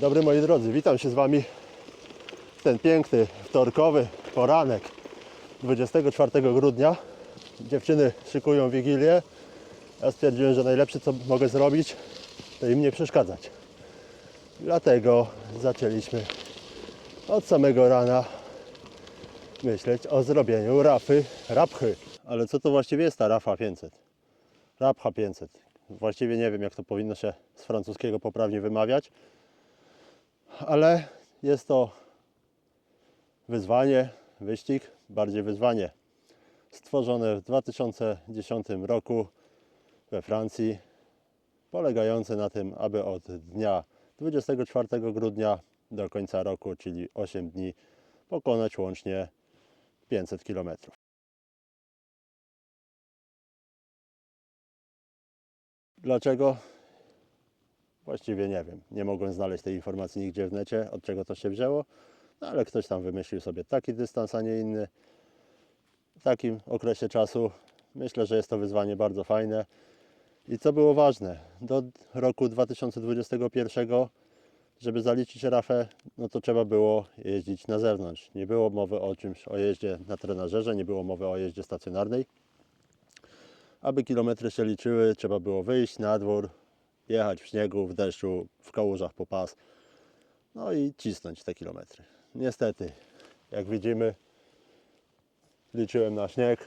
dobry moi drodzy, witam się z Wami w ten piękny wtorkowy poranek 24 grudnia. Dziewczyny szykują Wigilię. Ja stwierdziłem, że najlepsze co mogę zrobić to im nie przeszkadzać. Dlatego zaczęliśmy od samego rana myśleć o zrobieniu rafy, rapchy. Ale co to właściwie jest ta rafa 500? Rapcha 500. Właściwie nie wiem jak to powinno się z francuskiego poprawnie wymawiać ale jest to wyzwanie, wyścig, bardziej wyzwanie. Stworzone w 2010 roku we Francji, polegające na tym, aby od dnia 24 grudnia do końca roku, czyli 8 dni, pokonać łącznie 500 km. Dlaczego? Właściwie nie wiem. Nie mogłem znaleźć tej informacji nigdzie w necie, od czego to się wzięło, no ale ktoś tam wymyślił sobie taki dystans, a nie inny. W takim okresie czasu myślę, że jest to wyzwanie bardzo fajne. I co było ważne, do roku 2021, żeby zaliczyć rafę, no to trzeba było jeździć na zewnątrz. Nie było mowy o czymś, o jeździe na trenażerze, nie było mowy o jeździe stacjonarnej. Aby kilometry się liczyły, trzeba było wyjść na dwór, jechać w śniegu, w deszczu, w kałużach po pas. No i cisnąć te kilometry. Niestety, jak widzimy, liczyłem na śnieg,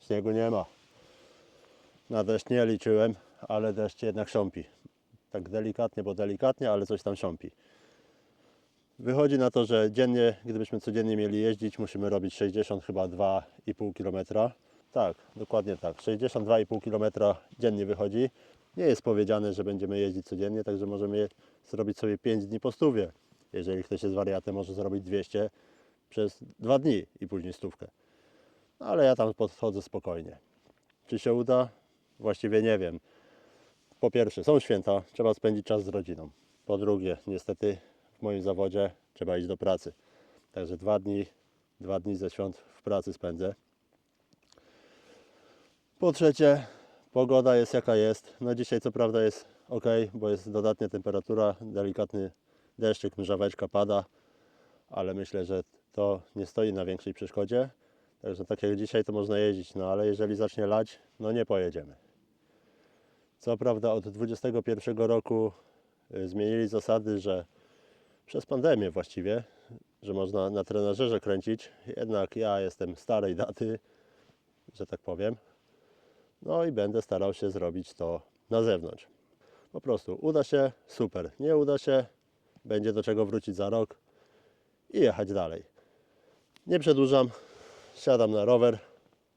śniegu nie ma. Na deszcz nie liczyłem, ale deszcz jednak siąpi. Tak delikatnie, bo delikatnie, ale coś tam siąpi. Wychodzi na to, że dziennie, gdybyśmy codziennie mieli jeździć, musimy robić 60 chyba 2,5 km. Tak, dokładnie tak. 62,5 km dziennie wychodzi. Nie jest powiedziane, że będziemy jeździć codziennie, także możemy zrobić sobie 5 dni po stówie. Jeżeli ktoś jest wariatem, może zrobić 200 przez 2 dni i później stówkę. No, ale ja tam podchodzę spokojnie. Czy się uda? Właściwie nie wiem. Po pierwsze, są święta, trzeba spędzić czas z rodziną. Po drugie, niestety w moim zawodzie trzeba iść do pracy. Także dwa dni, dwa dni ze świąt w pracy spędzę. Po trzecie, pogoda jest jaka jest. No dzisiaj co prawda jest ok, bo jest dodatnia temperatura, delikatny deszczyk, mrzaweczka pada, ale myślę, że to nie stoi na większej przeszkodzie. Także tak jak dzisiaj to można jeździć, no ale jeżeli zacznie lać, no nie pojedziemy. Co prawda od 2021 roku y, zmienili zasady, że przez pandemię właściwie, że można na trenażerze kręcić, jednak ja jestem starej daty, że tak powiem. No i będę starał się zrobić to na zewnątrz. Po prostu uda się, super. Nie uda się, będzie do czego wrócić za rok i jechać dalej. Nie przedłużam, siadam na rower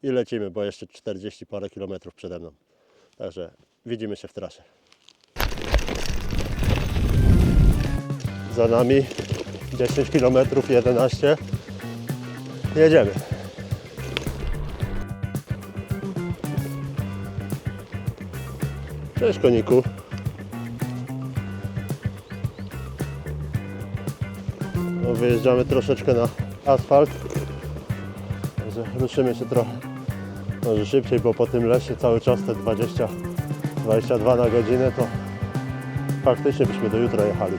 i lecimy, bo jeszcze 40 parę kilometrów przede mną. Także widzimy się w trasie. Za nami 10 km 11. Jedziemy. Cześć koniku. No, wyjeżdżamy troszeczkę na asfalt. Także ruszymy się trochę może szybciej, bo po tym lesie cały czas te 20, 22 na godzinę to faktycznie byśmy do jutra jechali.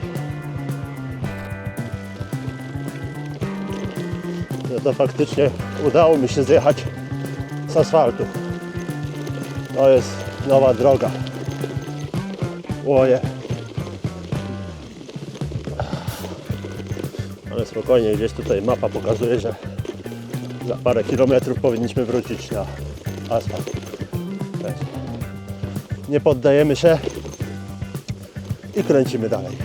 No to faktycznie udało mi się zjechać z asfaltu. To jest nowa droga. Łoje. Ale spokojnie, gdzieś tutaj mapa pokazuje, że za parę kilometrów powinniśmy wrócić na asfalt. Nie poddajemy się i kręcimy dalej.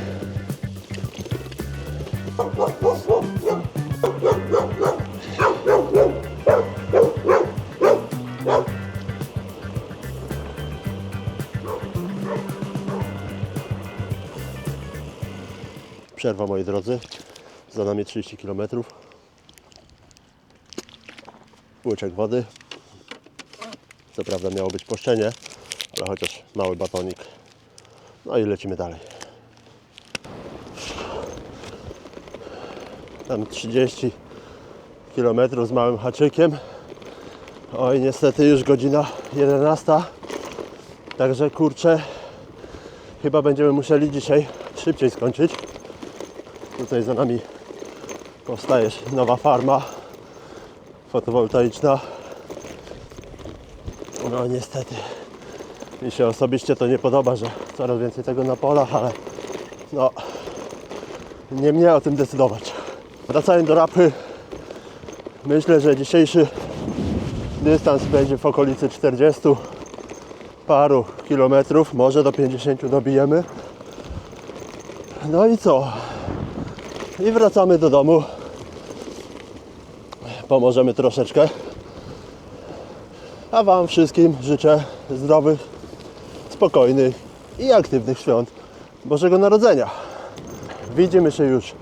Przerwa moi drodzy. Za nami 30 km. Łyczek wody. Co prawda miało być poszczenie, ale chociaż mały batonik. No i lecimy dalej. Tam 30 km z małym haczykiem. Oj, niestety już godzina 11. Także kurczę, chyba będziemy musieli dzisiaj szybciej skończyć. Tutaj za nami powstaje nowa farma fotowoltaiczna. No niestety mi się osobiście to nie podoba, że coraz więcej tego na polach, ale no nie mnie o tym decydować. Wracając do rapy, myślę, że dzisiejszy dystans będzie w okolicy 40 paru kilometrów, może do 50 dobijemy. No i co? I wracamy do domu. Pomożemy troszeczkę. A Wam wszystkim życzę zdrowych, spokojnych i aktywnych świąt Bożego Narodzenia. Widzimy się już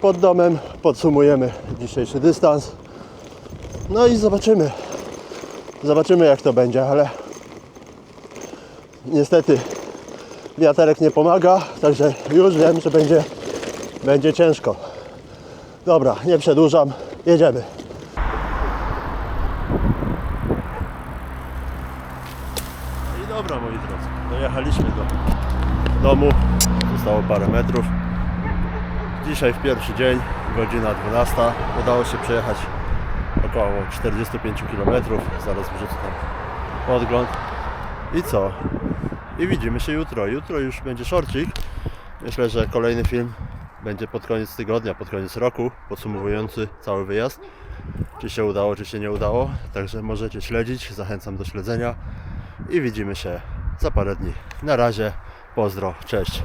pod domem, podsumujemy dzisiejszy dystans. No i zobaczymy. Zobaczymy jak to będzie, ale niestety wiaterek nie pomaga, także już wiem, że będzie, będzie ciężko. Dobra, nie przedłużam, jedziemy. I dobra moi drodzy, dojechaliśmy do domu, zostało parę metrów. Dzisiaj w pierwszy dzień, godzina 12, udało się przejechać około 45 km, zaraz wrzucę tam podgląd. I co? I widzimy się jutro. Jutro już będzie szorcik. Myślę, że kolejny film będzie pod koniec tygodnia, pod koniec roku, podsumowujący cały wyjazd. Czy się udało, czy się nie udało. Także możecie śledzić, zachęcam do śledzenia i widzimy się za parę dni. Na razie, pozdro, cześć.